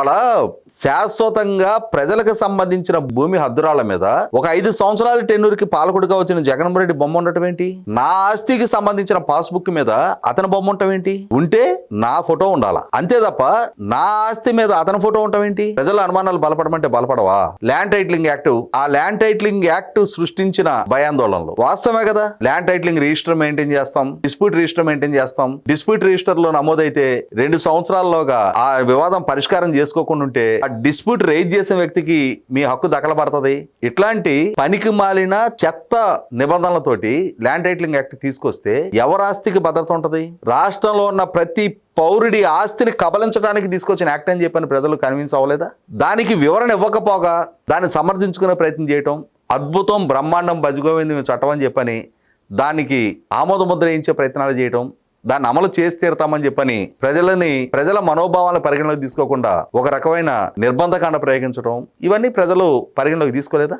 వాళ్ళ శాశ్వతంగా ప్రజలకు సంబంధించిన భూమి హద్దురాల మీద ఒక ఐదు సంవత్సరాల టెన్నూరుకి పాలకుడిగా వచ్చిన జగన్మోహన్ రెడ్డి బొమ్మ ఉండటం ఏంటి? నా ఆస్తికి సంబంధించిన పాస్బుక్ మీద అతని బొమ్మ ఉండటం ఏంటి? ఉంటే నా ఫోటో ఉండాలా? అంతే తప్ప నా ఆస్తి మీద అతని ఫోటో ఉండటం ఏంటి? ప్రజల అనుమానాలు బలపడమంటే బలపడవా? ల్యాండ్ టైటిలింగ్ యాక్ట్ ఆ ల్యాండ్ టైటిలింగ్ యాక్ట్ సృష్టించిన భయాందోళనలు. వాస్తవమే కదా? ల్యాండ్ టైటిలింగ్ రిజిస్టర్ మెయింటైన్ చేస్తాం డిస్ప్యూట్ రిజిస్టర్ మెయింటైన్ చేస్తాం. డిస్ప్యూట్ రిజిస్టర్లో నమోదైతే రెండు సంవత్సరాల్లోగా ఆ వివాదం పరిష్కారం చేస్తాం చేసుకోకుండా ఉంటే ఆ డిస్ప్యూట్ రేజ్ చేసిన వ్యక్తికి మీ హక్కు దఖలబడుతుంది ఇట్లాంటి పనికి మాలిన చెత్త నిబంధనలతోటి ల్యాండ్ టైటిలింగ్ యాక్ట్ తీసుకొస్తే ఎవరి ఆస్తికి భద్రత ఉంటుంది? రాష్ట్రంలో ఉన్న ప్రతి పౌరుడి ఆస్తిని కబలించడానికి తీసుకొచ్చిన యాక్ట్ అని చెప్పని ప్రజలు కన్విన్స్ అవ్వలేదా? దానికి వివరణ ఇవ్వకపోగా దాన్ని సమర్థించుకునే ప్రయత్నం చేయటం అద్భుతం బ్రహ్మాండం బజిగోవింది చట్టం అని చెప్పని దానికి ఆమోద ముద్ర వేయించే ప్రయత్నాలు చేయటం దాన్ని అమలు చేసి తీరుతామని చెప్పని ప్రజలని ప్రజల మనోభావాలను పరిగణలోకి తీసుకోకుండా ఒక రకమైన నిర్బంధకాండ ప్రయోగించడం ఇవన్నీ ప్రజలు పరిగణలోకి తీసుకోలేదా?